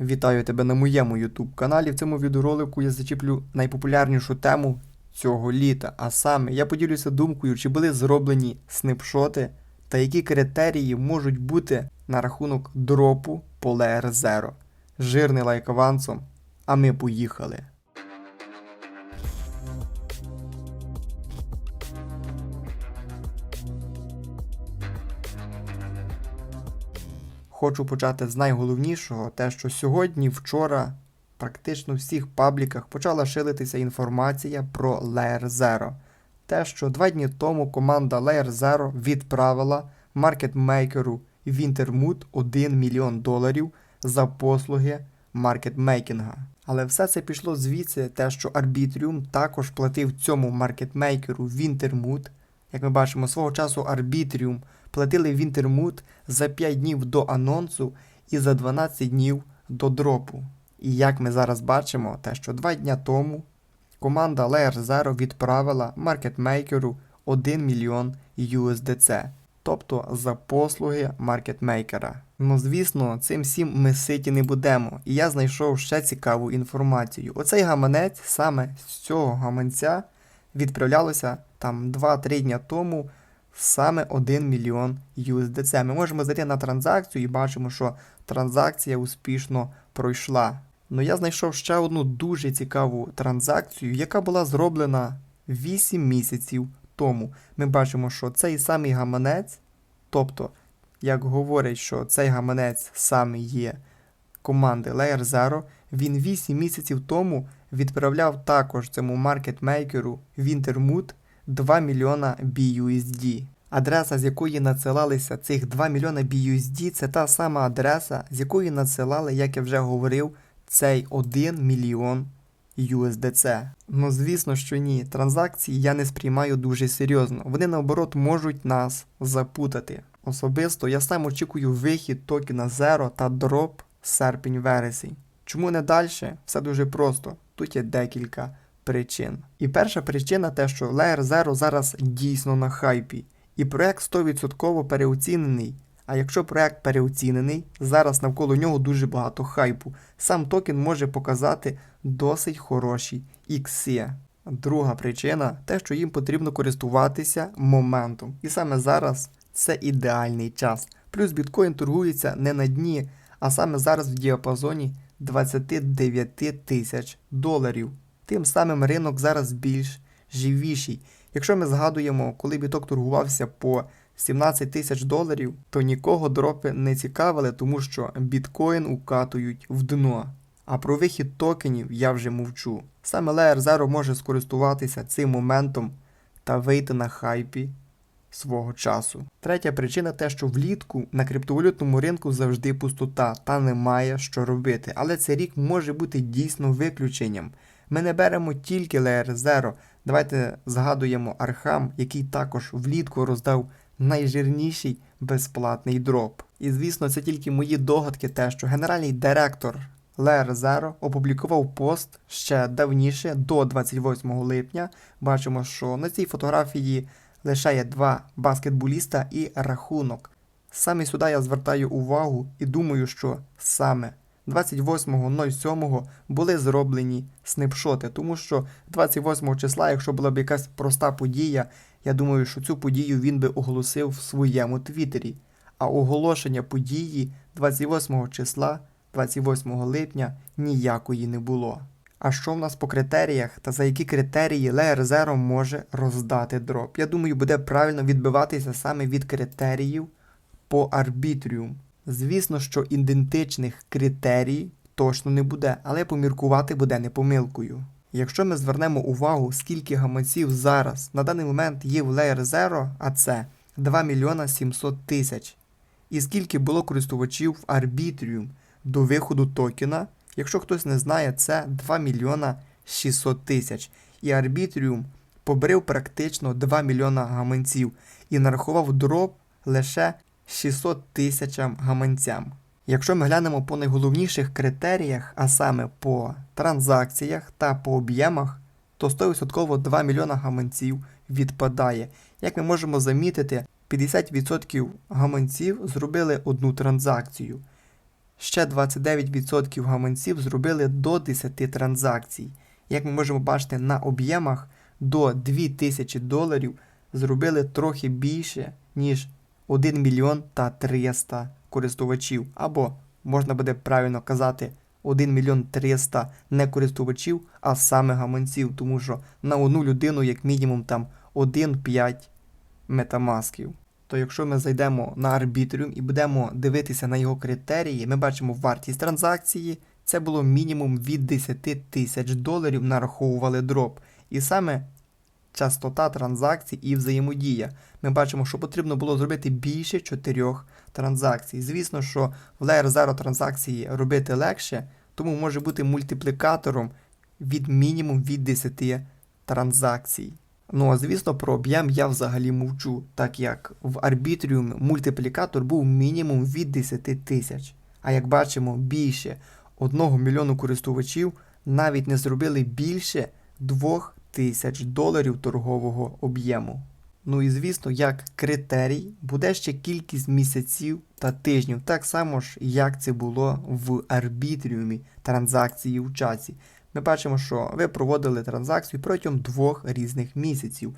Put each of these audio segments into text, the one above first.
Вітаю тебе на моєму YouTube каналі. В цьому відеоролику я зачіплю найпопулярнішу тему цього літа. А саме я поділюся думкою, чи були зроблені снапшоти та які критерії можуть бути на рахунок дропу по Layer 0. Жирний лайк авансом, а ми поїхали. Хочу почати з найголовнішого, те, що сьогодні, вчора, практично в всіх пабліках почала шилитися інформація про Layer Zero. Те, що два дні тому команда Layer Zero відправила маркетмейкеру Wintermood 1 мільйон доларів за послуги маркетмейкінга. Але все це пішло звідси, те, що Arbitrium також платив цьому маркетмейкеру Wintermood. Як ми бачимо, свого часу Arbitrium платили Wintermood за 5 днів до анонсу і за 12 днів до дропу. І як ми зараз бачимо, те, що 2 дня тому команда Layer Zero відправила маркетмейкеру 1 мільйон USDC, тобто за послуги маркетмейкера. Ну, звісно, цим всім ми ситі не будемо. І я знайшов ще цікаву інформацію. Оцей гаманець саме з цього гаманця відправлялося там 2-3 дня тому саме 1 мільйон USDC. Ми можемо зайти на транзакцію і бачимо, що транзакція успішно пройшла. Ну я знайшов ще одну дуже цікаву транзакцію, яка була зроблена 8 місяців тому. Ми бачимо, що цей самий гаманець, тобто, як говорять, що цей гаманець саме є команди Layer Zero, він 8 місяців тому відправляв також цьому маркетмейкеру Wintermood 2 мільйона BUSD. Адреса, з якої надсилалися цих 2 мільйона BUSD, це та сама адреса, з якої надсилали, як я вже говорив, цей 1 мільйон USDC. Ну звісно, що ні. Транзакції я не сприймаю дуже серйозно. Вони наоборот можуть нас запутати. Особисто я сам очікую вихід токена Zero та дроп серпень-вересень. Чому не далі? Все дуже просто. Тут є декілька причин. І перша причина те, що Layer Zero зараз дійсно на хайпі. І проект 100% переоцінений. А якщо проект переоцінений, зараз навколо нього дуже багато хайпу. Сам токен може показати досить хороші ікси. Друга причина те, що їм потрібно користуватися моментом. І саме зараз це ідеальний час. Плюс біткоін торгується не на дні, а саме зараз в діапазоні 29 тисяч доларів. Тим самим ринок зараз більш живіший. Якщо ми згадуємо, коли біток торгувався по 17 тисяч доларів, то нікого дропи не цікавили, тому що біткоін укатують в дно. А про вихід токенів я вже мовчу. Саме Layer Zero може скористуватися цим моментом та вийти на хайпі свого часу. Третя причина те, що влітку на криптовалютному ринку завжди пустота та немає що робити. Але цей рік може бути дійсно виключенням. Ми не беремо тільки Layer Zero. Давайте згадуємо Архам, який також влітку роздав найжирніший безплатний дроп. І звісно, це тільки мої догадки, те, що генеральний директор Layer Zero опублікував пост ще давніше, до 28 липня. Бачимо, що на цій фотографії лише є два баскетболіста і рахунок. Саме сюди я звертаю увагу і думаю, що саме 28.07 були зроблені снапшоти, тому що 28 числа, якщо була б якась проста подія, я думаю, що цю подію він би оголосив в своєму твіттері. А оголошення події 28 числа, 28 липня ніякої не було. А що в нас по критеріях та за які критерії Layer Zero може роздати дроп? Я думаю, буде правильно відбиватися саме від критеріїв по Arbitrium. Звісно, що ідентичних критерій точно не буде, але поміркувати буде не помилкою. Якщо ми звернемо увагу, скільки гаманців зараз на даний момент є в Layer Zero, а це 2 мільйона 700 тисяч, і скільки було користувачів в Arbitrium до виходу токена, якщо хтось не знає, це 2 мільйона 600 тисяч. І Arbitrium побрив практично 2 мільйона гаманців і нарахував дроп лише 600 тисячам гаманцям. Якщо ми глянемо по найголовніших критеріях, а саме по транзакціях та по об'ємах, то 100% 2 мільйона гаманців відпадає. Як ми можемо замітити, 50% гаманців зробили одну транзакцію. ще 29% гаманців зробили до 10 транзакцій. Як ми можемо бачити на об'ємах, до 2000 доларів зробили трохи більше, ніж 1 мільйон та 300 користувачів. Або, можна буде правильно казати, 1 мільйон 300 не користувачів, а саме гаманців, тому що на одну людину, як мінімум, там 1-5 метамасків. То якщо ми зайдемо на Arbitrium і будемо дивитися на його критерії, ми бачимо вартість транзакції. Це було мінімум від 10 тисяч доларів нараховували дроп. І саме частота транзакцій і взаємодія. Ми бачимо, що потрібно було зробити більше 4 транзакцій. Звісно, що в Layer 0 транзакції робити легше, тому може бути мультиплікатором від мінімум від 10 транзакцій. Ну а звісно, про об'єм я взагалі мовчу, так як в Arbitrium мультиплікатор був мінімум від 10 тисяч. А як бачимо, більше 1 мільйону користувачів навіть не зробили більше 2 тисяч доларів торгового об'єму. Ну і звісно, як критерій буде ще кількість місяців та тижнів, так само ж, як це було в арбітріумі транзакції в часі. Ми бачимо, що ви проводили транзакцію протягом двох різних місяців.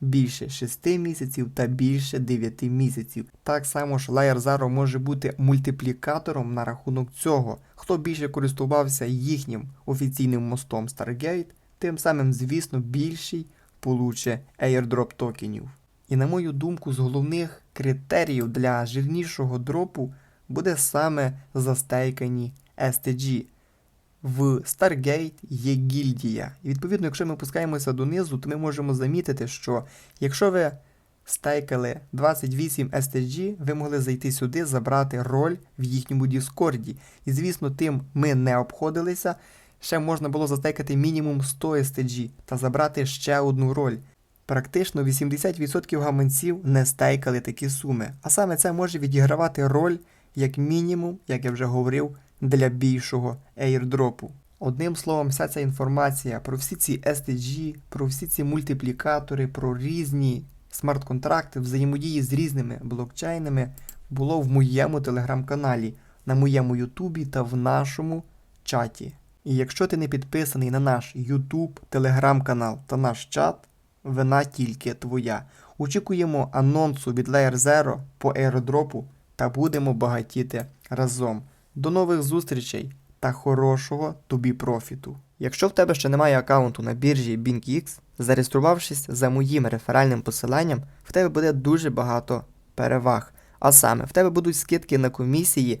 Більше 6 місяців та більше 9 місяців. Так само ж Zero може бути мультиплікатором на рахунок цього. Хто більше користувався їхнім офіційним мостом Stargate, тим самим, звісно, більший получе airdrop токенів. І на мою думку, з головних критеріїв для жирнішого дропу буде саме застейкані STG. В Stargate є гільдія. І відповідно, якщо ми опускаємося донизу, то ми можемо замітити, що якщо ви стейкали 28 STG, ви могли зайти сюди, забрати роль в їхньому Діскорді. І звісно, тим ми не обходилися. Ще можна було застейкати мінімум 100 STG та забрати ще одну роль. Практично 80% гаманців не стейкали такі суми, а саме це може відігравати роль як мінімум, як я вже говорив, для більшого airdropу. Одним словом, вся ця інформація про всі ці STG, про всі ці мультиплікатори, про різні смарт-контракти, взаємодії з різними блокчейнами було в моєму телеграм-каналі, на моєму Ютубі та в нашому чаті. І якщо ти не підписаний на наш YouTube, телеграм-канал та наш чат, вина тільки твоя. Очікуємо анонсу від Layer Zero по аеродропу та будемо багатіти разом. До нових зустрічей та хорошого тобі профіту. Якщо в тебе ще немає аккаунту на біржі BingX, зареєструвавшись за моїм реферальним посиланням, в тебе буде дуже багато переваг. А саме, в тебе будуть скидки на комісії